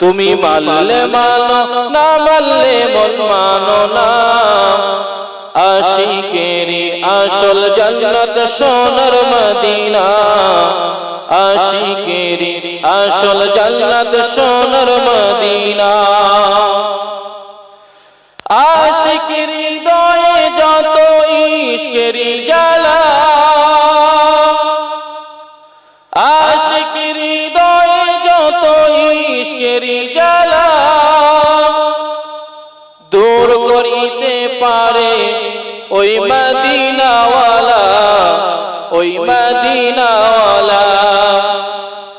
তুমি মানলে মানো, না মানলে মন মানো না। আশিকেরি আসল জন্নত সোনার মদিনা। আশিকেরি আসল জন্নত সোনার মদিনা। আশিকের হৃদয়ে যত ইশকেরি জ্বালা ওই মদিনাওয়ালা ওই মদিনাওয়ালা।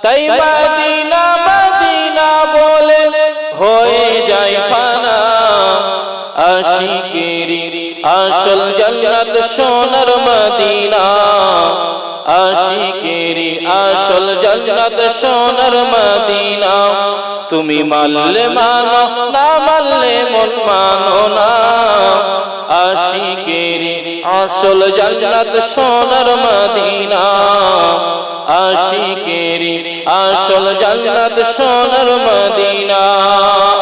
তাই মদিনা মদিনা বলে হয়ে যায় ফানা। আশিকেরি আসল জন্নত সোনার মদিনা। আশিকেরি আসল জন্নত সোনার মদিনা। তুমি মানলে মানো না মানলে মন মানো না। আশিকেরি আসল জন্নত সোনার মদিনা। আশিকেরি আসল জন্নত সোনার মদিনা।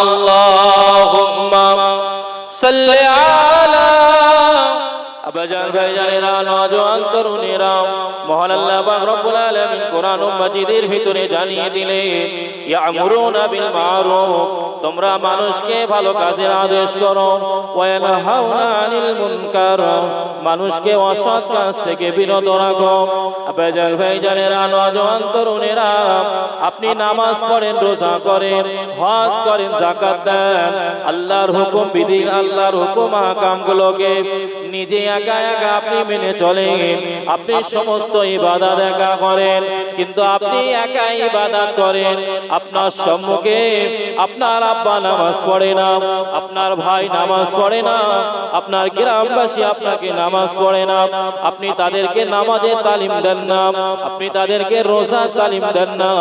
আল্লাহুম্মা সাল্লি আলা আবাজান ভাইজানেরা নওজোয়ান তরুণেরা মহান আল্লাহ পাক রব্বুল আলামিন কোরআন মাজিদের ভিতরে জানিয়ে দিলেন, ইয়ামুরুনা বিল মারুফ, তোমরা মানুষকে ভালো কাজের আদেশ করো ওয়া ইয়ানহাউনা আনিল মুনকার, মানুষকে অসৎ কাজ থেকে বিরত রাখো। আবাজান ভাইজানেরা নওজোয়ান তরুণেরা আপনি নামাজ পড়েন, রোজা করেন, হজ করেন, যাকাত দেন, আল্লাহর হুকুম বিধি আল্লাহর হুকুম আহকামগুলোকে নিজে একা একা আপনি মেনে চলেন। আপনি সমস্ত ইবাদত একা করেন, কিন্তু আপনি একা ইবাদত করেন। আপনার সম্মুখে আপনার আব্বা নামাজ পড়ে না, আপনার ভাই নামাজ পড়ে না, আপনার গ্রামবাসী আপনাকে নামাজ পড়ে না, আপনি তাদেরকে নামাজের তালিম দেন না, আপনি তাদেরকে রোজা তালিম দেন না।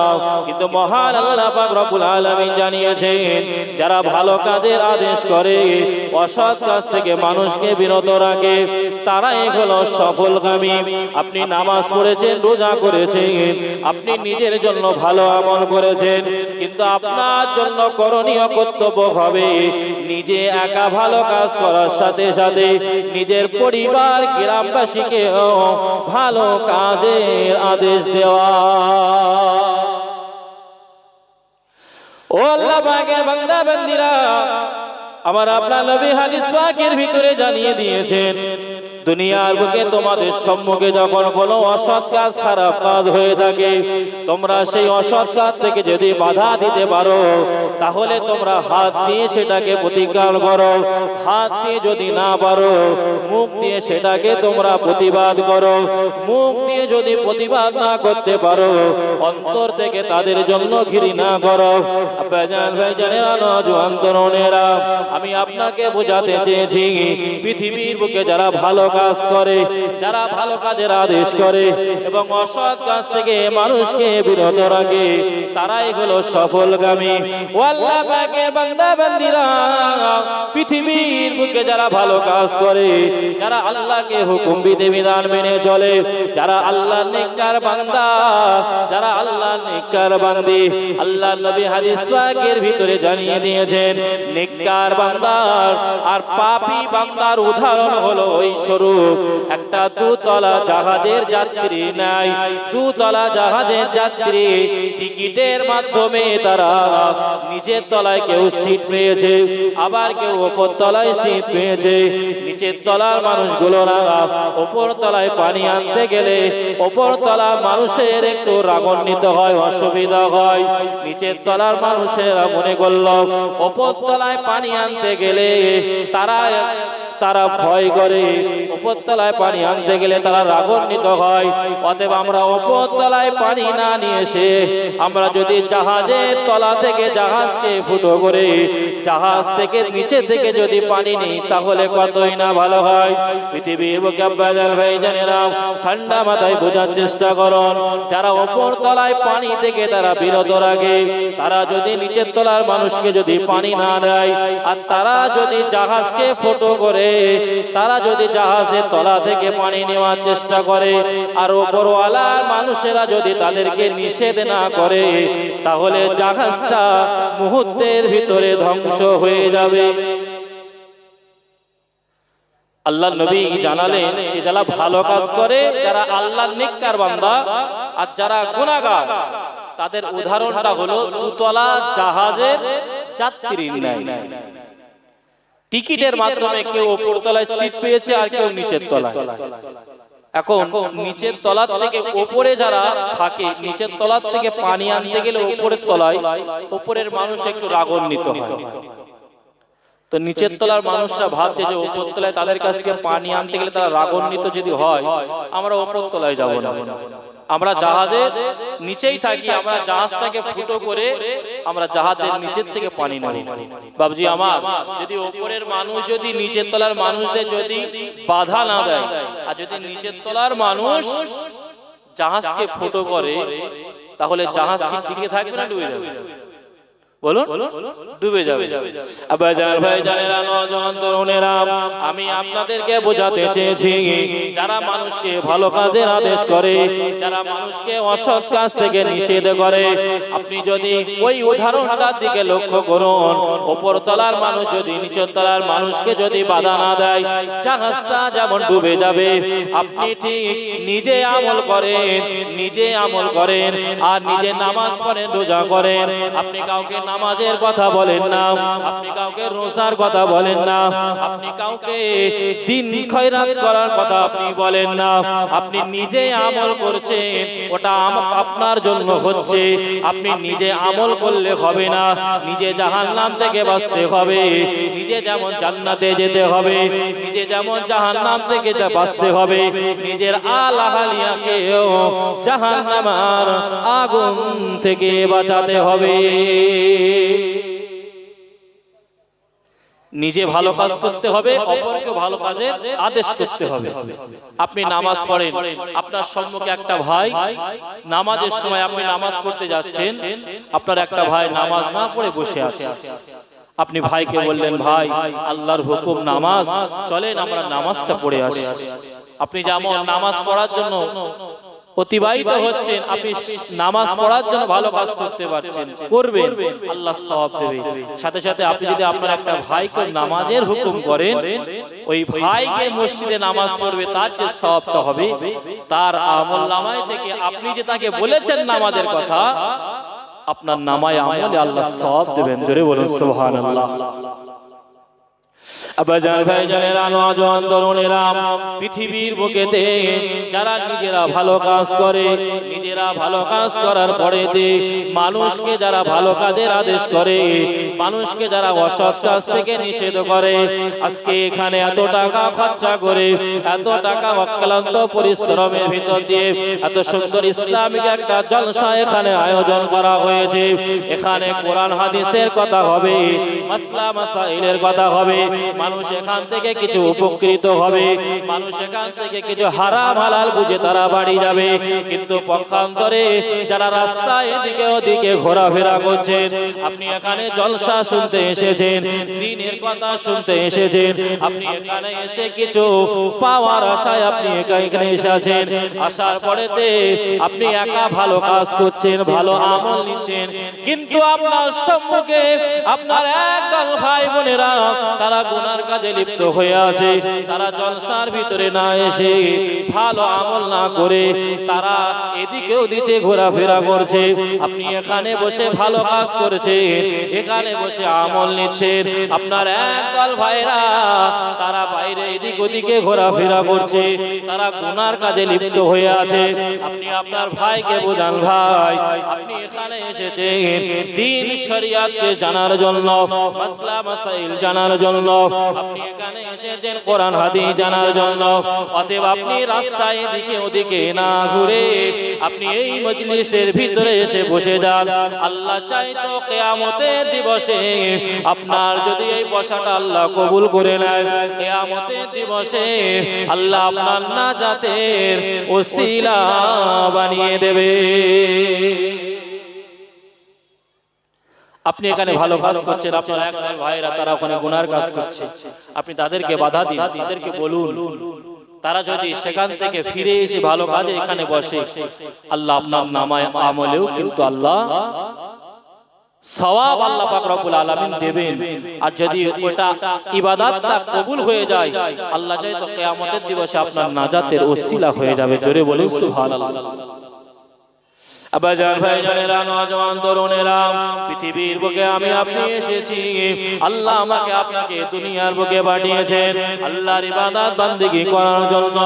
কিন্তু মহান আল্লাহ পাক রব্বুল আলামিন জানিয়েছেন, যারা ভালো কাজের আদেশ করে, অসৎ কাজ থেকে মানুষকে বিরত রাখে তারাই হলো সফলগামী। আপনি নামাজ পড়েছেন, রোজা করেছেন, আপনি নিজের জন্য ভালো আমল করেছেন, কিন্তু আপনার জন্য করণীয় কর্তব্য হবে নিজে একা ভালো কাজ করার সাথে সাথে নিজের পরিবার গ্রামবাসীকেও ভালো কাজের আদেশ দেওয়া। ও আল্লাহ বান্দা, বান্দিরা, আমার আপনার নবী হাদিস পাকের ভিতরে জানিয়ে দিয়েছেন দুনিয়ার বুকে তোমাদের সম্মুখে যখন কোনো অসৎ কাজ খারাপ কাজ হয়ে থাকে তোমরা সেই অসৎ কাজ থেকে যদি বাধা দিতে পারো তাহলে তোমরা হাত দিয়ে সেটাকে প্রতিকার করো হাত দিয়ে যদি না পারো মুখ দিয়ে সেটাকে তোমরা প্রতিবাদ করো মুখ দিয়ে যদি প্রতিবাদ না করতে পারো অন্তর থেকে তাদের জন্য ঘৃণা করো। ভাইজান ভাইজানেরা নজওয়ান তরুণেরা আমি আপনাকে বোঝাতে চেয়েছি পৃথিবীর বুকে যারা ভালো কাজ করে, যারা ভালো কাজের আদেশ করে এবং অসৎ কাজ থেকে মানুষকে বিরত রাখে, তারাই হলো সফলগামী। ও পৃথিবীর বুকে যারা ভালো কাজ করে, যারা আল্লাহকে হুকুম বিধি বিধান মেনে চলে, যারা আল্লাহ নেককার বান্দা, যারা আল্লাহ নেককার বান্দি, আল্লাহ নবী হাদিস পাকের ভিতরে জানিয়ে দিয়েছেন, নেককার বান্দার আর পাপী বান্দার উদাহরণ হলো ওই একটা দুতলা জাহাজের যাত্রী নাই। দুতলা জাহাজের যাত্রী টিকিটের মাধ্যমে তারা নিচের তলায় কেউ সিট পেয়েছে, আবার কেউ ওপর তলায় সিট পেয়েছে। নিচের তলার মানুষগুলোরা ওপর তলায় পানি আনতে গেলে ওপর তলা মানুষের একটু রাগান্বিত হয়, অসুবিধা হয়। নিচের তলার মানুষেরা মনে করল, ওপর তলায় পানি আনতে গেলে তারা তারা ভয় করে। উপরতলায় পানি আনতে গেলে তারা রাগান্বিত হয়। অতএব আমরা উপরতলায় পানি না নিয়ে এসে আমরা যদি জাহাজের তলা থেকে জাহাজকে ফুটো করে, জাহাজ থেকে নিচে থেকে যদি পানি নিই, তাহলে কতই না ভালো হয়? পৃথিবীর ভাই ঠান্ডা মাথায় বোঝার চেষ্টা করুন। যারা ওপর তলায় পানি থেকে তারা বিরত রাখে, তারা যদি নিচের তলার মানুষকে যদি পানি না দেয়, আর তারা যদি জাহাজকে ফটো করে, তারা যদি জাহাজের তলা থেকে পানি নেওয়ার চেষ্টা করে। আর ওপরওয়ালার মানুষেরা যদি তাদেরকে নিষেধ না করে, তাহলে জাহাজটা মুহূর্তের ভিতরে ধ্বংস হয়ে যাবে। আল্লাহ নবী জানালেন যে, যারা ভালো কাজ করে, যারা আল্লাহর নিকার বান্দা, আর যারা গুনাহগার, তাদের উদাহরণটা হলো, দুতলা জাহাজের যাত্রীর ন্যায় টিকিটের মাধ্যমে কেউ ওপর তলায় সিট পেয়েছে আর কেউ নিচের তলায়। এখন নিচের তলার থেকে ওপরে যারা থাকে নিচের তলার থেকে পানি আনতে গেলে ওপরের তলায় ওপরের মানুষ একটু রাগান্বিত হয়। তো নিচের তলার মানুষরা ভাবছে যে ওপর তলায় তাদের কাছ থেকে পানি আনতে গেলে তারা রাগান্বিত যদি হয় আমরা ওপর তলায় যাব না। আমরা জাহাজের নিচেই থাকি আমরা জাহাজটাকে ফুটো করে আমরা জাহাজের নিচের থেকে পানি নেব। বাবজি আমার যদি ওপরের মানুষ যদি নিচের তলার মানুষদের যদি বাধা না দেয় আর যদি নিচের তলার মানুষ জাহাজকে ফুটো করে তাহলে জাহাজ কি টিকে থাকবে না ডুবে যাবে? বলুন ডুবে যাবে। আবাজার ভাই জানেরা নজওয়ান তরুণেরা আমি আপনাদেরকে বোঝাতে চেয়েছি যারা মানুষকে ভালো কাজের আদেশ করে যারা মানুষকে অসৎ কাজ থেকে নিষেধ করে আপনি যদি ওই উদাহরণটার দিকে লক্ষ্য করুন ওপর তলার মানুষ যদি নিচের তলার মানুষকে যদি বাধা না দেয় জাহাজটা যেমন ডুবে যাবে আপনি ঠিক নিজে আমল করেন নিজে আমল করেন আর নিজে নামাজ পড়েন রোজা করেন আপনি কাউকে নামাজের কথা বলেন না। আপনি কাউকে রোজার কথা বলেন না। আপনি কাউকে দিন খয়রাত করার কথা আপনি বলেন না। আপনি নিজে আমল করছেন, ওটা আপনার জন্য হচ্ছে। আপনি নিজে আমল করলে হবে না। নিজে জাহান্নাম থেকে বাঁচতে হবে। নিজে যেমন জান্নাতে যেতে হবে, নিজে যেমন জাহান্নাম থেকে বাঁচতে হবে। নিজের আলাহালিয়াকেও জাহান্নামার আগুন থেকে বাঁচাতে হবে। নিজে ভালো কাজ করতে হবে অপরকে ভালো কাজের আদেশ করতে হবে। আপনি নামাজ পড়েন আপনার সম্মুখে একটা ভাই নামাজের সময় আপনি নামাজ পড়তে যাচ্ছেন আপনার একটা ভাই নামাজ না পড়ে বসে আছে। আপনি ভাইকে বললেন ভাই আল্লাহর হুকুম নামাজ চলেন আমরা নামাজটা পড়ে আসি। আপনি যেমন নামাজ পড়ার জন্য অতিবাহিত হচ্ছেন আপনি নামাজ পড়ার জন্য ভালো কাজ করতে পারছেন করবেন আল্লাহ সওয়াব দেবে। সাথে সাথে আপনি যদি আপনার একটা ভাইকে নামাজের হুকুম করেন ওই ভাইকে মসজিদে নামাজ পড়বে তার যে সওয়াবটা হবে তার আমল নামায় থেকে আপনি যে তাকে বলেছেন নামাজের কথা আপনার নামায় আমলে আল্লাহ সব দেবেন। জোরে বলুন সুবহানাল্লাহ। আবাজান ভাই জানেরা নওজোয়ান তরুণেরা পৃথিবীর বুকেতে যারা নিজেরা ভালো কাজ করে নিজেরা ভালো কাজ করার পরেতে মানুষকে যারা ভালো কাজের আদেশ করে মানুষকে যারা অসৎ কাজ থেকে নিষেধ করে আজকে এখানে এত টাকা খরচা করে এত টাকা অক্লান্ত পরিশ্রমের ভিতর দিয়ে এত সুন্দর ইসলামিক একটা জলসা এখানে আয়োজন করা হয়েছে। এখানে কোরআন হাদিসের কথা হবে মাসলা মাসাইলের কথা হবে মানুষ এখান থেকে কিছু উপকৃত হবে। মানুষ এখান থেকে কিছু হারাম হালাল বুঝে তারা বাড়ি যাবে। কিন্তু পক্ষান্তরে যারা রাস্তায় এদিকে ওদিকে ঘোরাফেরা করছেন আপনি এখানে জলসা শুনতে এসেছেন দিনের কথা শুনতে এসেছেন। আপনি এখানে এসে কিছু পাওয়ার আশায় আপনি একা এখানে এসেছেন। আসার পরেতে আপনি একা ভালো কাজ করছেন ভালো আমল নিচ্ছেন। কিন্তু আপনার সম্মুখে আপনার একদল ভাই বোনেরা তারা গুনার কাজে লিপ্ত হয়ে আছে। তারা জলসার ভিতরে না এসে ভালো আমল না করে তারা এদিকে ওদিকে ঘোরাফেরা করছে। আপনি এখানে বসে ভালো কাজ করেছেন, এখানে বসে আমল নিচ্ছেন। আপনার একদল ভাইরা তারা বাইরে এদিক ওদিকে ঘোরাফেরা করছে। তারা গুনার কাজে লিপ্ত হয়ে আছে। আপনি আপনার ভাইকে বোঝান ভাই, আপনি এখানে এসেছেন। দিন শরিয়াতকে জানার জন্য, মাসলা মাসাইল জানার জন্য। আপনি এখানে এসেছেন কোরআন হাদিস জানার জন্য। অতএব আপনি রাস্তায় এদিকে ওদিকে না ঘুরে আপনি এই মজলিসের ভিতরে এসে বসে যান। আল্লাহ চাই তো কেয়ামতের দিবসে আপনার যদি এই বসাটা আল্লাহ কবুল করে নেয়, কেয়ামতের দিবসে আল্লাহ আপনার নাজাতের ওসিলা বানিয়ে দেবে। আপনি এখানে ভালো কাজ করছেন আপনার একদল ভাইরা তারা ওখানে গুনার কাজ করছে। আপনি তাদেরকে বাধা দিন তাদেরকে বলুন। তারা যদি সেখান থেকে ফিরে এসে ভালো কাজে এখানে বসে আল্লাহ আপনার নামায় আমলেও কিন্তু আল্লাহ সওয়াব আল্লাহ পাক রব্বুল আলামিন দেবেন। আর যদি ওটা ইবাদতটা কবুল হয়ে যায় আল্লাহ চাই তো কিয়ামতের দিবসে আপনার নাজাতের ওসিলা হয়ে যাবে। জোরে বলুন সুবহানাল্লাহ। আবাজান ভাই জানেরা নজওয়ান তরুণেরা পৃথিবীর বুকে আমি আপনি এসেছি। আল্লাহ আমাকে আপনাকে দুনিয়ার বুকে পাঠিয়েছেন আল্লাহর ইবাদত বান্দিগি করার জন্য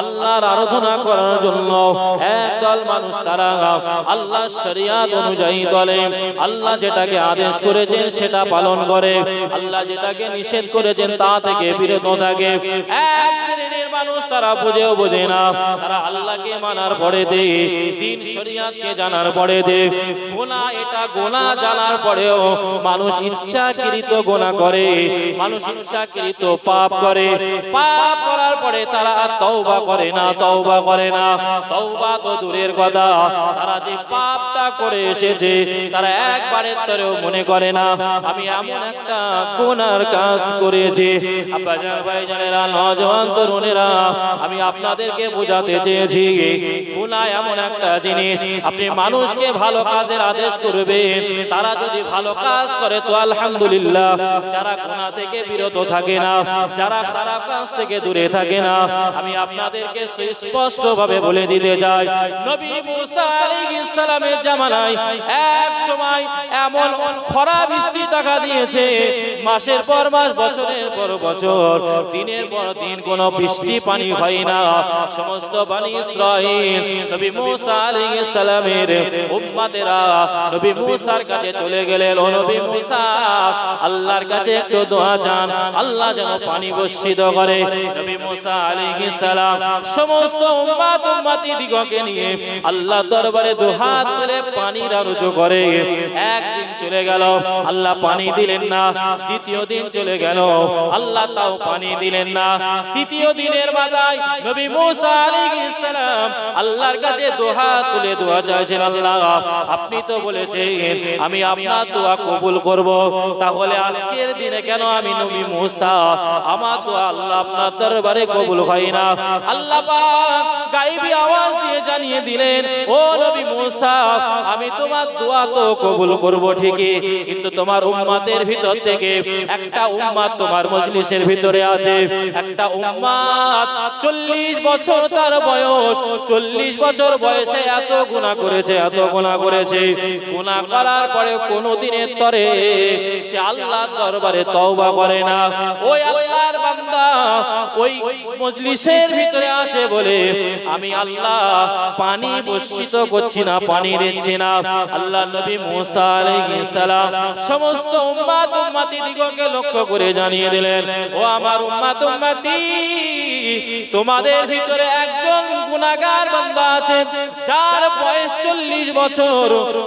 আল্লাহর আরাধনা করার জন্য একদল মানুষ তারা। আল্লাহর শরিয়াত অনুযায়ী চলে। আল্লাহ যেটাকে আদেশ করেছেন সেটা পালন করে। আল্লাহ যেটাকে নিষেধ করেছেন তা থেকে বিরত থাকে। এক শ্রেণির মানুষ তারা বুঝেও বোঝে না। তারা আল্লাহকে মানার পরে দে দিন শরিয়াতকে জানার পরে দে গোনা এটা গোনা জানার পরেও মানুষ ইচ্ছাকৃত গোনা করে, মানুষ ইচ্ছাকৃত পাপ করে। পাপ করার পরে তারা আর তওবা করে না, তওবা করে না। তওবা তো দূরের কথা। তারা যে পাপটা করে এসেছে, তারা একবারের তরেও মনে করে না। আমি এমন একটা গোনার কাজ করেছি। আব্বাজান ভাইজানেরা নজওয়ান তরুণেরা আমি আপনাদেরকে বোঝাতে চেয়েছি, গুনাহ এমন একটা জিনিস, আপনি মানুষকে ভালো কাজের আদেশ করবেন, তারা যদি ভালো কাজ করে তো আলহামদুলিল্লাহ, যারা গুনাহ থেকে বিরত থাকে না, যারা খারাপ কাজ থেকে দূরে থাকে না, আমি আপনাদেরকে স্পষ্ট ভাবে বলে দিতে চাই, নবী মুসা আলাইহিস সালামের জামানায় এক সময় এমন খরা বৃষ্টি দেখা দিয়েছে, মাসের পর মাস, বছরের পর বছর, দিনের পর দিন কোনো বৃষ্টি পানি হয় না। সমস্ত বানি ইসরাইল, নবী মুসা আলাইহিস সালামের উম্মতেরা নবী মুসার কাছে চলে গেলেন। ও নবী মুসা, আল্লাহর কাছে একটু দোয়া চান। আল্লাহ যেন পানি বর্ষিত করে। নবী মুসা আলাইহিস সালাম সমস্ত উম্মত উম্মতি দিগকে নিয়ে আল্লাহ দরবারে দুহাত তুলে পানির আরজু করে। একদিন চলে গেল, আল্লাহ পানি দিলেন না। দ্বিতীয় দিন চলে গেল, আল্লাহ তাও পানি দিলেন না। তৃতীয় দিনের মাথায় নবী মুসা আলাইহিস সালাম আল্লাহর কাছে দুহাত তুলে দোয়া চাইছেন আল্লাহ। আপনি তো বলেছেন, আমি আপনার দোয়া কবুল করব। তাহলে আজকের দিনে কেন আমি নবী মুসা? আমার দোয়া আল্লাহ আপনার দরবারে কবুল হয় না। আল্লাহ পাক গায়েবী আওয়াজ দিয়ে জানিয়ে দিলেন, ও নবী মুসা, আমি তোমার দোয়া তো কবুল করব ঠিকই, কিন্তু তোমার উম্মাতের ভিতর থেকে একটা উম্মাত তোমার মজলিসের ভিতরে আছে। একটা উম্মাত চল্লিশ বছর তার বয়স, চল্লিশ বছর বয়সে এত গুণা করেছে, এত গুণা করেছে। গুণা করার পরে কোনো দিনের তরে সে আল্লাহর দরবারে তওবা করে না। ওই আল্লাহর বান্দা ওই মজলিসের ভিতরে আছে বলে, আমি আল্লাহ পানি বর্ষিত করছি না, পানি দিচ্ছি না। আল্লাহ নবী মুসা আলাইহিস সালাম সমস্ত উম্মাত উম্মতি দিগকে লক্ষ্য করে জানিয়ে দিলেন, ও আমার উম্মাত উম্মতি তোমাদের ভিতরে একজন গুনাহগার বান্দা আছে, যার বয়স চল্লিশ বছর।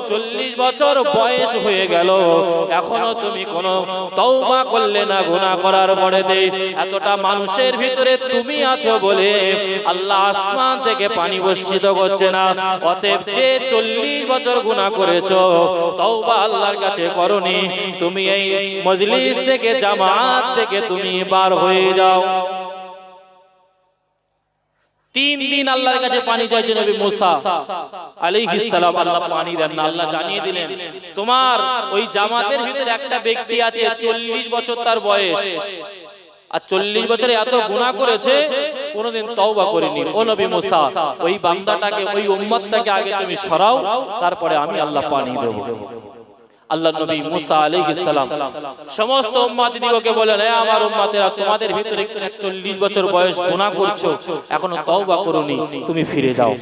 চল্লিশ বছর বয়স হয়ে গেল। এখনও তুমি কোনো তওবা করলে না, গুনাহ করার পরে এতটা মানুষের ভিতরে তুমি আছো বলে আল্লাহ আসমান থেকে পানি বর্ষিত করছে না। অতএব যে চল্লিশ বছর গুনাহ করেছ, তওবা আল্লাহর কাছে করনি। তুমি এই মজলিস থেকে, জামাত থেকে তুমি বার হয়ে যাও। তিন দিন আল্লাহর কাছে পানি চাইছে নবী মুসা। আলাইহিস সালাম, আল্লাহ পানি দেন না, আল্লাহ জানিয়ে দিলেন, তোমার ওই জামাতের ভিতরে একটা ব্যক্তি আছে 40 বছর তার বয়স। আর চল্লিশ বছরে এত গুণা করেছে, কোনোদিন তওবা করেনি। ও নবী মুসা, ওই বান্দাটাকে, ওই উম্মতটাকে আগে তুমি সরাও, তারপরে আমি আল্লাহ পানি দেবো। আল্লাহ নবী মুসা আলাইহিস সালাম। সমস্ত উম্মতি দিগকে বলেন হে আমার উম্মতেরা তোমাদের ভিতরে 40 বছর বয়স গুনাহ করছ। এখনও তওবা করোনি। তুমি ফিরে যাও।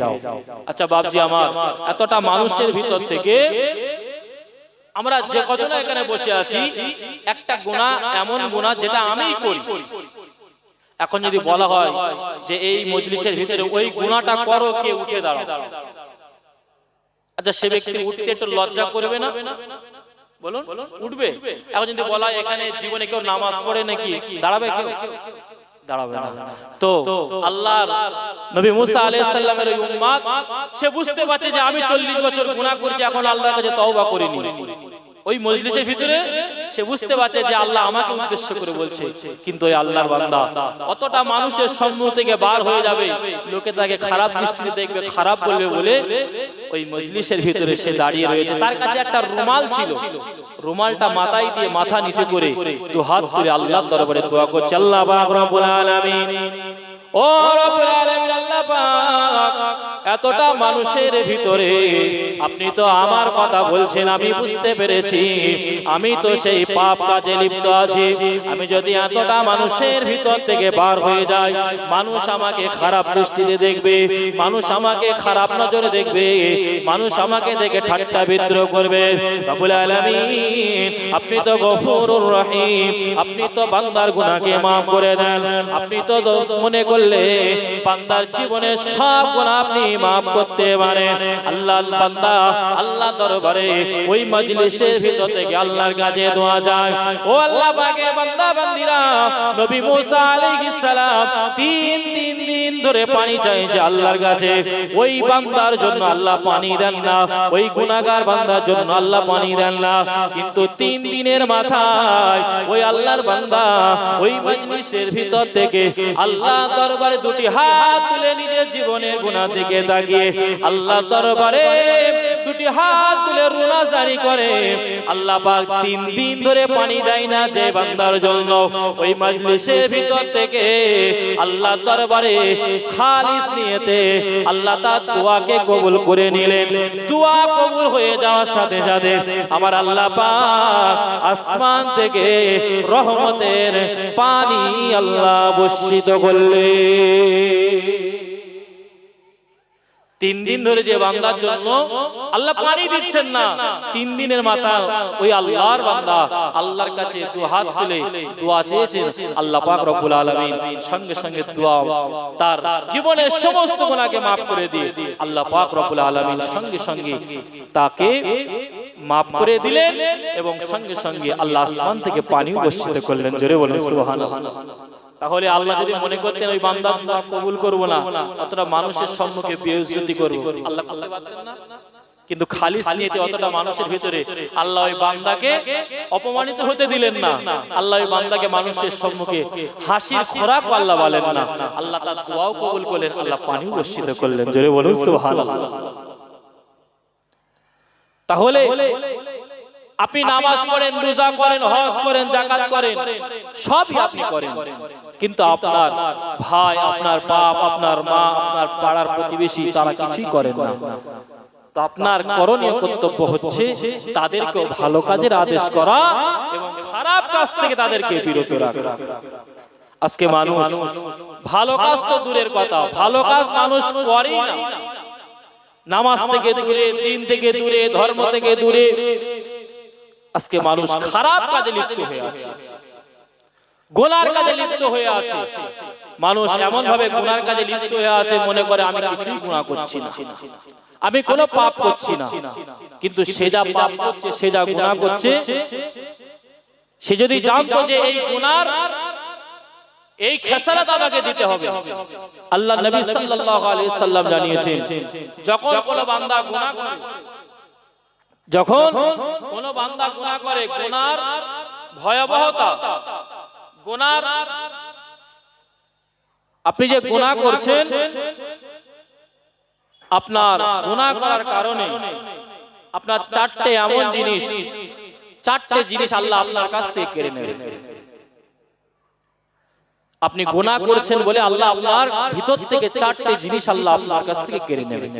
আচ্ছা বাপজি আমার এতটা মানুষের ভিতর থেকে আমরা যে কজন এখানে বসে আছি একটা গুণা এমন গুণা যেটা আমিই করি। এখন যদি বলা হয় যে এই মজলিসের ভিতরে ওই গুণাটা করো কে উঠে দাঁড়াও। আচ্ছা সে ব্যক্তি উঠতে একটু লজ্জা করবে না বলুন উঠবে। এখন যদি বলা এখানে জীবনে কেউ নামাজ পড়ে নাকি দাঁড়াবে কেউ? দাঁড়াবে না। তো আল্লাহ নবী মুসা আলাইহিস সালামের ওই উম্মত সে বুঝতে পারছে যে আমি 40 বছর গুনাহ করছি এখন আল্লাহর কাছে তওবা করিনি। ওই মজলিসের ভিতরে সে বুঝতে পারছে যে আল্লাহ আমাকে উদ্দেশ্য করে বলছে। কিন্তু ওই আল্লাহর বান্দা অতটা মানুষের সম্মুখ থেকে বার হয়ে যাবে। লোকে তাকে খারাপ দৃষ্টিতে দেখবে, খারাপ বলবে বলে ওই মজলিসের ভিতরে সে দাঁড়িয়ে রয়েছে। তার কাছে একটা রুমাল ছিল। রুমালটা মাথায় দিয়ে মাথা নিচে করে দু হাত তুলে আল্লাহর দরবারে দোয়া করছে, আল্লাহ পাক রব্বুল আলামিন। ও রব্বুল আলামিন, আল্লাহ পাক এতটা মানুষের ভিতরে আপনি তো আমার কথা বলছেন আমি বুঝতে পেরেছি। আমি তো সেই পাপ কাজে লিপ্ত আছি। আমি যদি এতটা মানুষের ভিতর থেকে বার হয়ে যাই মানুষ আমাকে খারাপ দৃষ্টিতে দেখবে মানুষ আমাকে খারাপ নজরে দেখবে মানুষ আমাকে দেখে ঠাট্টা বিদ্রোহ করবে। রব্বুল আলামিন আপনি তো গফুরুর রহিম আপনি তো বান্দার গুনাহকে maaf করে দেন আপনি তো মনে করলে বান্দার জীবনের সব গুনাহ আপনি maaf করতে পারেন আল্লাহ বান্দা, আল্লাহ দরবারে ওই মজলিসের ভিতর থেকে আল্লাহর কাছে দোয়া যায় ও আল্লাহ পাকের বান্দা, বান্দিরা, নবী মুসা আলাইহিস সালাম তিন তিন দিন ধরে পানি চাইছে আল্লাহর কাছে। ওই বান্দার জন্য আল্লাহ পানি দেন না। ওই গুনাহগার বান্দার জন্য আল্লাহ পানি দেন না। কিন্তু তিন দিনের মাথায় ওই আল্লাহর বান্দা ওই মজলিসের ভিতর থেকে আল্লাহ দরবারে দুটি হাত তুলে নিজের জীবনের গুনাহ দিকে তাকিয়ে আল্লাহ দরবারে দুটি হাত তুলে রুনা জারি করে। আল্লাহ পাক তিন দিন ধরে পানি দেয় না যে বান্দার জন্য। ওই মজলিসের ভিতর থেকে আল্লাহ দরবারে খালিস নিয়েতে আল্লাহ তার দোয়াকে কবুল করে নিলেন। দোয়া কবুল হয়ে যাওয়ার সাথে সাথে আমার আল্লাহ পাক আসমান থেকে রহমতের পানি আল্লাহ বর্ষিত করলে তিন দিন ধরে যে বান্দার জন্য আল্লাহ পানি দিচ্ছেন না। তিন দিনের মাথা ওই আল্লাহর বান্দা আল্লাহর কাছে দু হাত তুলে দোয়া চেয়েছেন। আল্লাহ পাক রব্বুল আলামিন সঙ্গে সঙ্গে দোয়া তার জীবনের সমস্ত গুনাহকে maaf করে দিয়ে আল্লাহ পাক রব্বুল আলামিন সঙ্গে সঙ্গে তাকে মাফ করে দিলেন এবং সঙ্গে সঙ্গে আল্লাহ আসমান থেকে পানিও বর্ষিত করলেন। জোরে বলেন সুবহানাল্লাহ। তাহলে আল্লাহ যদি মনে করতেন ওই বান্দার দোয়া কবুল করব না, অতটা মানুষের সম্মুখে বেইজ্জতি করব। আল্লাহ কিন্তু খালিস নিয়েতে অতটা মানুষের ভিতরে আল্লাহ ওই বান্দাকে অপমানিত হতে দিলেন না। আল্লাহ ওই বান্দাকে মানুষের সম্মুখে হাসির খোরাক আল্লাহ বলেন না। আল্লাহ তার দোয়াও কবুল করলেন, আল্লাহ পানিও বর্ষিত করলেন। জোরে বলুন, সুবহানাল্লাহ। তাহলে আপনি নামাজ পড়েন, রোজা করেন, হজ করেন জাকাত করেন, সবই আপনি করেন। কিন্তু আপনার ভাই, আপনার বাপ, আপনার মা, আপনার পাড়ার প্রতিবেশী, তারা কিছুই করেন না। তো আপনার করণীয় কর্তব্য হচ্ছে তাদেরকে ভালো কাজের আদেশ করা এবং খারাপ কাজ থেকে তাদেরকে বিরত রাখা। আজকে মানুষ ভালো কাজ তো দূরের কথা, ভালো কাজ মানুষ করেই না। নামাজ থেকে দূরে, দিন থেকে দূরে, ধর্ম থেকে দূরে। আজকে মানুষ খারাপ কাজে লিপ্ত হয়ে আছে। গোলার কাজে লিপ্ত হয়ে আছে। মানুষ এমন ভাবে গুনার কাজে লিপ্ত হয়ে আছে মনে করে আমি কিছুই গুণা করছি না। আমি কোনো পাপ করছি না। কিন্তু সে যা পাপ করছে সে যা গুণা করছে। সে যদি জানতো যে এই গুনার এই খেসারাত আমাকে দিতে হবে। আল্লাহ নবী সাল্লাল্লাহু আলাইহি সাল্লাম জানিয়েছেন যখন কোন বান্দা গুনাহ করে যখন কোন বান্দা গুনাহ করে গুনার ভয়াবহতা গুনার আপনি যে গুনাহ করছেন আপনার গুনাহ করার কারণে আপনার চারটে এমন জিনিস চারটে জিনিস আল্লাহ আপনার কাছ থেকে কেড়ে নেবেন আপনি গুনাহ করছেন বলে আল্লাহ আপনার ভিতর থেকে চারটে জিনিস আল্লাহ আপনার কাছ থেকে কেড়ে নেবেন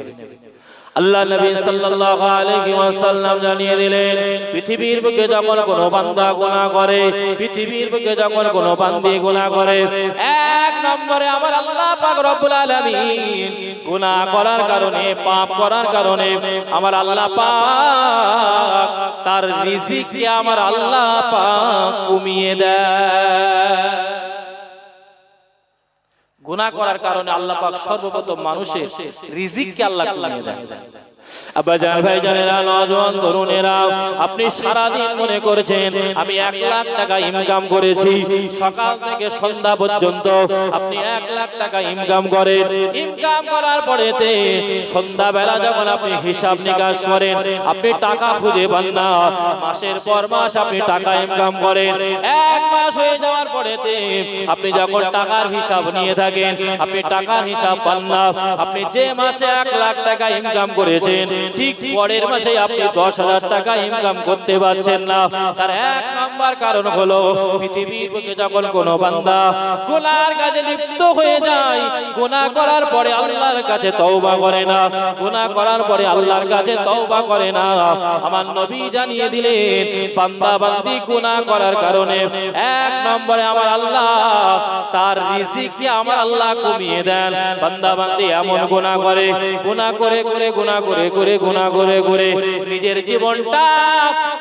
আল্লাহ নবী সাল্লাল্লাহু আলাইহি ওয়াসাল্লাম জানিয়ে দিলেন, পৃথিবীর বুকে যখন কোনো বান্দা গুনাহ করে, পৃথিবীর বুকে যখন কোনো বান্দি গুনাহ করে, এক নম্বরে আমার আল্লাহ পাক রব্বুল আলামিন গুনাহ করার কারণে, পাপ করার কারণে আমার আল্লাহ পাক তার রিজিককে আমার আল্লাহ পাক কমিয়ে দেয়। গুনাহ করার কারণে আল্লাহ পাক সর্বপ্রথম মানুষের রিজিককে আল্লাহ কমিয়ে আব্বাজান ভাইজানেরা তরুণেরা আপনি সারাদিন মনে করেছেন আমি এক লাখ টাকা ইনকাম করেছি। সকাল থেকে সন্ধ্যা পর্যন্ত আপনি এক লাখ টাকা ইনকাম করেন। ইনকাম করার পরেতে সন্ধ্যা বেলা যখন আপনি হিসাব নিকাশ করেন আপনি টাকা খুঁজে পান না। মাসের পর মাস আপনি টাকা ইনকাম করেন। এক মাস হয়ে যাওয়ার পরেতে আপনি যখন টাকার হিসাব নিয়ে থাকেন আপনি টাকার হিসাব পান না। আপনি যে মাসে এক লাখ টাকা ইনকাম করেছেন, ঠিক পরের মাসে আপনি দশ হাজার টাকা ইনকাম করতে পারছেন না। তার এক নাম্বার কারণ হলো, পৃথিবীর বুকে যখন কোনো বান্দা গুনার কাজে লিপ্ত হয়ে যায় গুনাহ করার পরে আল্লাহর কাছে তওবা করে না গুনাহ করার পরে আল্লাহর কাছে তওবা করে না। আমার নবী জানিয়ে দিলেন, বান্দা বান্দি গুনাহ করার কারণে এক নম্বরে আমার আল্লাহ, তার রিজিককে আমার আল্লাহ কমিয়ে দেন। বান্দা বান্দি এমন গুনাহ করে গুনাহ করে করে, গুনাহ করে করে, গুনাহ করে করে নিজের জীবনটা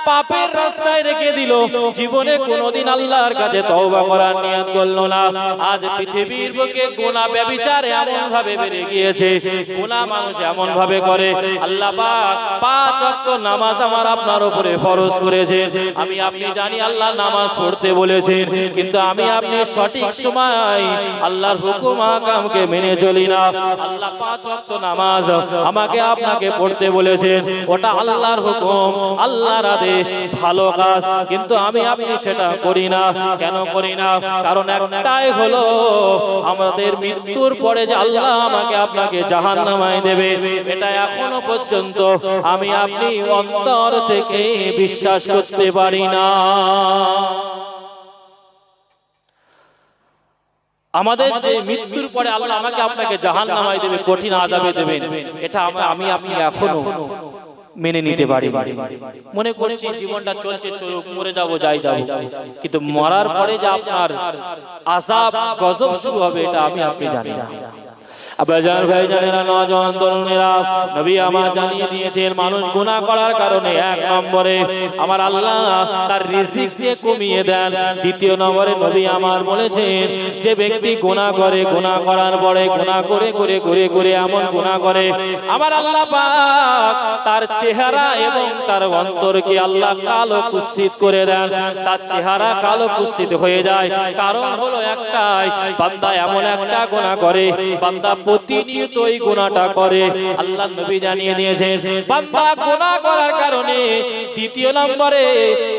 পাপের রাস্তায় রেখে দিল। জীবনে কোনোদিন আল্লাহর কাছে তওবা করার নিয়ত করল না। আজ পৃথিবীর বুকে গুনাহ ব্যভিচার এমন ভাবে বেড়ে গিয়েছে, গুনাহ মানুষ এমন ভাবে করে, আল্লাহ পাক পাঁচ ওয়াক্ত নামাজ আমার আপনার উপরে ফরজ করেছে। আমি, আপনি জানি আল্লাহ নামাজ পড়তে বলেছেন, কিন্তু আমি, আপনি সঠিক সময় আল্লাহর হুকুম আকামকে মেনে চলি না। আল্লাহ পাঁচ ওয়াক্ত নামাজ আমাকে আপনাকে পড়তে বলেছেন ওটা আল্লাহর হুকুম, আল্লাহর আদেশ, ভালো কাজ। কিন্তু আমি আপনি সেটা করি না। কেন করি না? কারণ একটাই হলো, আমাদের মৃত্যুর পরে যে আল্লাহ আমাকে আপনাকে জাহান নামায় দেবে, এটা এখনও পর্যন্ত আমি আপনি অন্তর থেকে বিশ্বাস করতে পারি না। আমাদের যে মৃত্যুর পরে আল্লাহ আমাকে আপনাকে জাহান নামাই দেবে কঠিন আজাবে দেবেন এটা আমরা- আমি আপনি এখনও মেনে নিতে পারি মনে করছি জীবনটা চলছে চলুক মরে যাব যাই যাই কিন্তু মরার পরে যে আপনার আজাব গজব শুরু হবে এটা আমি আপনি জানি না। আব্বাজান ভাইজানেরা নজওয়ান তরুণেরা, নবী আমার জানিয়ে দিয়েছেন, মানুষ গুনাহ করার কারণে এক নম্বরে আমার আল্লাহ তার রিজিককে কমিয়ে দেন, দ্বিতীয় নম্বরে নবী আমার বলেছেন, যে ব্যক্তি গুনাহ করে, গুনাহ করার পরে গুনাহ করে করে করে করে এমন গুনাহ করে, আমার আল্লাহ পাক তার চেহারা এবং তার অন্তরকে আল্লাহ কালো কুৎসিত করে দেন, তার চেহারা কালো কুৎসিত হয়ে যায়, কারণ হলো একটাই, বান্দা এমন একটা গুনাহ করে, বান্দা প্রতিনিয়ত এই গুনাহটা করে। আল্লাহ নবী জানিয়ে দিয়েছেন, বান্দা গুনাহ করার কারণে দ্বিতীয় নম্বরে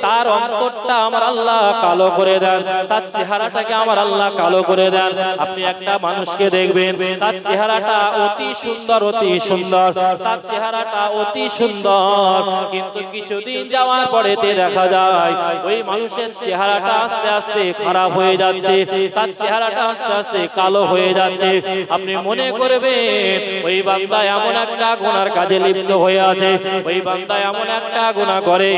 তার অন্তরটা আমার আল্লাহ কালো করে দেন, তার চেহারাটাকে আমার আল্লাহ কালো করে দেন। আপনি একটা মানুষকে দেখবেন, তার চেহারাটা অতি সুন্দর অতি সুন্দর, তার চেহারাটা অতি সুন্দর। কিন্তু কিছুদিন যাওয়ার পরেতে দেখা যায়, ওই মানুষের চেহারাটা আস্তে আস্তে খারাপ হয়ে যাচ্ছে, তার চেহারাটা আস্তে আস্তে কালো হয়ে যাচ্ছে। আপনি মনে করবেন ওই বান্দা এমন একটা গুনার কাজে লিপ্ত হয়ে আছে। ওই বান্দা এমন একটা গুনাহ করে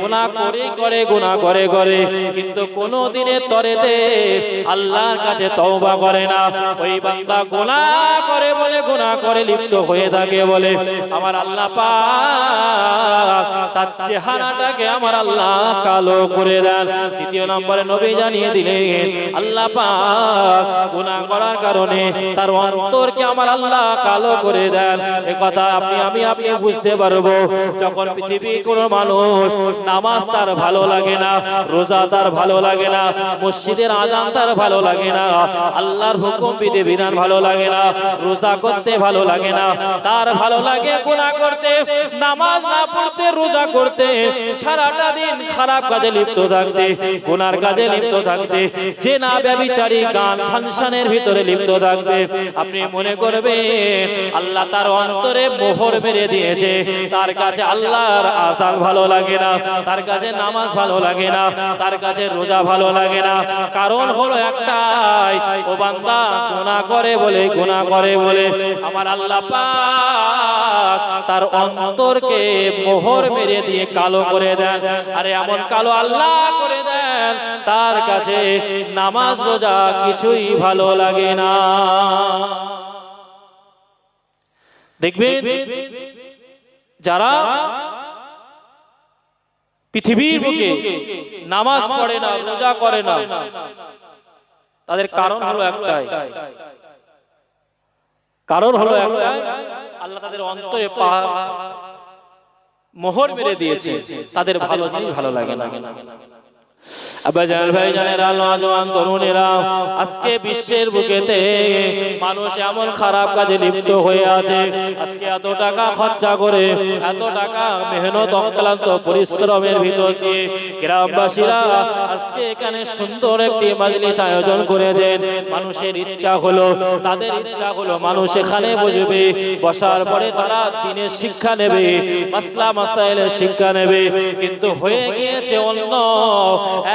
গুনাহ করে করে, গুনাহ করে করে। কিন্তু কোনো দিনের তরেতে আল্লাহর কাছে তওবা করে না। ওই বান্দা গুনাহ করে বলে, গুনাহ করে লিপ্ত হয়ে থাকে বলে, আমার আল্লাহ পাক তার চেহারাটাকে আমার আল্লাহ কালো করে দেন। দ্বিতীয় নম্বরে নবী জানিয়ে দিলেন, আল্লাহ পাক গুনাহ করার কারণে তার অন্তরকে আমার আল্লাহ কালো করে দেন। এ কথা আপনি, আমি, আপনি বুঝতে পারব। যখন পৃথিবী কোনো মানুষ নামাজ তার ভালো লাগে না, রোজা তার ভালো লাগে না, মসজিদের আজান তার ভালো লাগে না, আল্লাহর হুকুম বিধি বিধান ভালো লাগে না, রোজা করতে ভালো লাগে না, তার ভালো লাগে গুনাহ করতে, নামাজ না পড়তে, রোজা করতে, সারাটা দিন খারাপ কাজে লিপ্ত থাকতে, গুনার কাজে লিপ্ত থাকতে যে না ব্যবিচারী গান, ফাংশনের ভিতরে লিপ্ত থাকতে। আপনি মনে করবেন আল্লাহ তার অন্তরে মোহর মেরে দিয়েছে। তার কাছে আল্লাহর আসাল ভালো লাগে না, তার কাছে নামাজ ভালো লাগে না, তার কাছে রোজা ভালো লাগে না। কারণ হলো একটাই, ও বান্দা গুনাহ করে বলে, গুনাহ করে বলে, আমার আল্লাহ পাক তার অন্তরকে মোহর মেরে দিয়ে কালো করে দেন। আরে এমন কালো আল্লাহ করে দেন, তার কাছে নামাজ রোজা কিছুই ভালো লাগে না। দেখবেন যারা পৃথিবীর বুকে নামাজ পড়ে না, রোজা করে না, তাদের কারণ হলো একটাই। কারণ হলো একটাই, আল্লাহ তাদের অন্তরে মোহর মেরে দিয়েছে, তাদের ভালো জিনিস ভালো লাগে না। সুন্দর একটি মাজলিস আয়োজন করেছেন। মানুষের ইচ্ছা হলো, তাদের ইচ্ছা হলো মানুষ এখানে বুঝবে বসার পরে তারা দিনের শিক্ষা নেবে, মাসলা মাসাইলের শিক্ষা নেবে। কিন্তু হয়ে গিয়েছে অন্য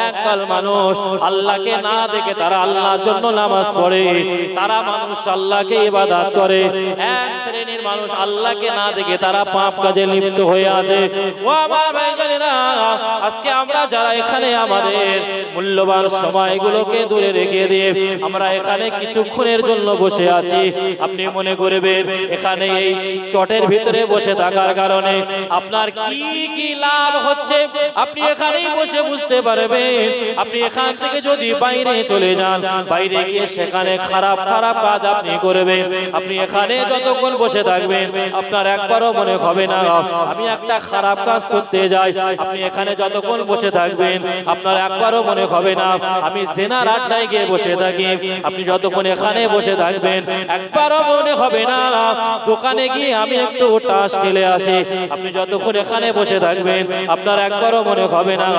একদল মানুষ আল্লাহকে না দেখে তারা আল্লাহর জন্য নামাজ পড়ে। তারা মানুষ আল্লাহকে ইবাদত করে। এক শ্রেণির মানুষ আল্লাহকে না দেখে তারা পাপ কাজে লিপ্ত হয়ে আছে। ও আমার ভাইজানেরা আজকে আমরা যারা এখানে আমাদের মূল্যবান সময়গুলোকে দূরে রেখে দিয়ে আমরা এখানে কিছুক্ষণের জন্য বসে আছি। আপনি মনে করবেন এখানে এই চটের ভিতরে বসে থাকার কারণে আপনার কি কি লাভ হচ্ছে? আপনি এখানেই বসে বুঝতে পারবেন। আপনি এখান থেকে যদি বাইরে চলে যান বাইরে গিয়ে সেখানে খারাপ খারাপ কাজ আপনি করবেন। আপনি এখানে যতক্ষণ বসে থাকবেন। আপনার একবারও মনে হবে না। আমি একটা খারাপ কাজ করতে যাই। আপনি এখানে যতক্ষণ বসে থাকবেন, আপনার একবারও মনে হবে না। আমি জেনার আড্ডায় গিয়ে বসে থাকি। আপনি যতক্ষণ এখানে বসে থাকবেন, একবারও মনে হবে না। দোকানে গিয়ে আমি একটু টাস খেলে আসি। আপনি যতক্ষণ এখানে বসে থাকবেন, আপনার একবারও মনে হবে না।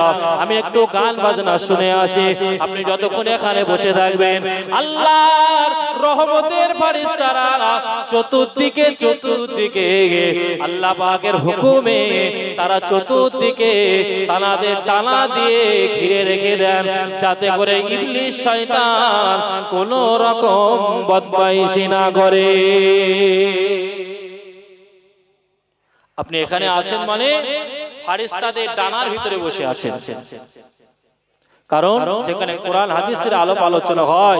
আমি একটু গান বাজনা শুনে আসি। আপনি যতক্ষণ এখানে বসে থাকবেন, আল্লাহর রহমতের ফারিস্তারা চতুর্দিকে চতুর্দিকে আল্লাহ পাকের হুকুমে তারা চতুর্দিকে টানা দিয়ে ঘিরে রেখে দেন, যাতে করে ইবলিশ শয়তান কোন রকম বদমাইশি না করে। আপনি এখানে আছেন মানে ফারিস্তাদের ডানার ভিতরে বসে আছেন। কারণ যেখানে কোরআন হাদিসের আলোপ আলোচনা হয়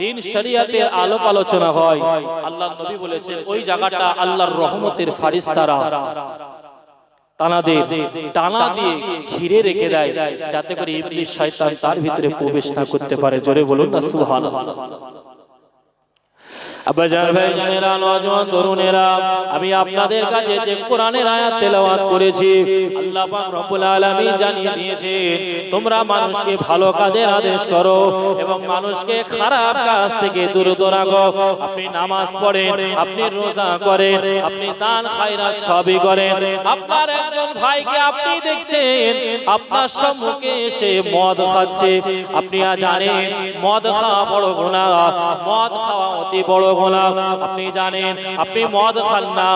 দিন শরিয়াতের আলোপ আলোচনা হয়। আল্লাহ নবী বলেছেন ওই জায়গাটা আল্লাহর রহমতের ফারিস্তারা তারা টানা দিয়ে ঘিরে রেখে দেয় যাতে করে ইবলিশ শয়তান তার ভিতরে প্রবেশ না করতে পারে। জোরে বলুন না সুবহানাল্লাহ। আব্বাজান ভাই। জানেরা নওজোয়ান তরুণেরা আমি আপনাদের কাছে যে কোরআনের আয়াত তেলাওয়াত করেছি আল্লাহ পাক রব্বুল আলামিন জানিয়ে দিয়েছেন তোমরা মানুষকে ভালো কাজের আদেশ করো এবং মানুষকে খারাপ কাজ থেকে দূরত রাখো। আপনি নামাজ পড়েন আপনি রোজা করেন আপনি দান খায়রাত সবই করেন। আপনার একজন ভাইকে আপনি দেখছেন আপনার সম্মুখে এসে মদ খাচ্ছে। আপনি আজ জানেন মদ খাওয়া বড় গুনাহ মদ খাওয়া অতি বড় গোলাম আপনি জানেন, আপনি মদ খান না।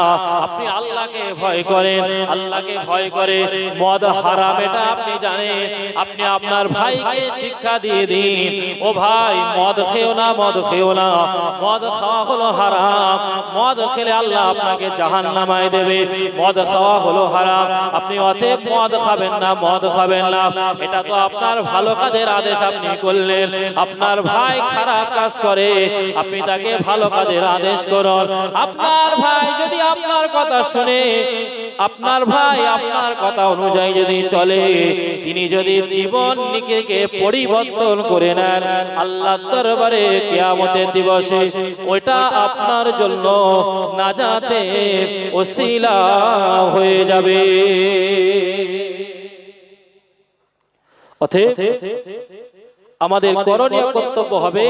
আপনি আল্লাহকে ভয় করেন, আল্লাহকে ভয় করে মদ হারাম, এটা আপনি জানেন। আপনি আপনার ভাইকে শিক্ষা দিয়ে দিন। ও ভাই, মদ খেও না, মদ খেও না। মদ খাওয়া হলো হারাম। মদ খেলে আল্লাহ আপনাকে জাহান নামায় দেবে। মদ খাওয়া হলো হারাম। আপনি অতএব মদ খাবেন না, মদ খাবেন না। এটা তো আপনার ভালো কাজের আদেশ আপনি করলেন। আপনার ভাই খারাপ কাজ করে। আপনি তাকে ভালো কাজের আদেশ করুন আপনার ভাই যদি আপনার কথা শুনে, আপনার ভাই আপনার কথা অনুযায়ী যদি চলে, তিনি যদি জীবন নিকেকে পরিবর্তন করে নেন আল্লাহ দরবারে কিয়ামতের দিবসে, ওইটা আপনার জন্য নাজাতে ওসিলা হয়ে যাবে। অতএব, আমাদের করণীয় কর্তব্য হবে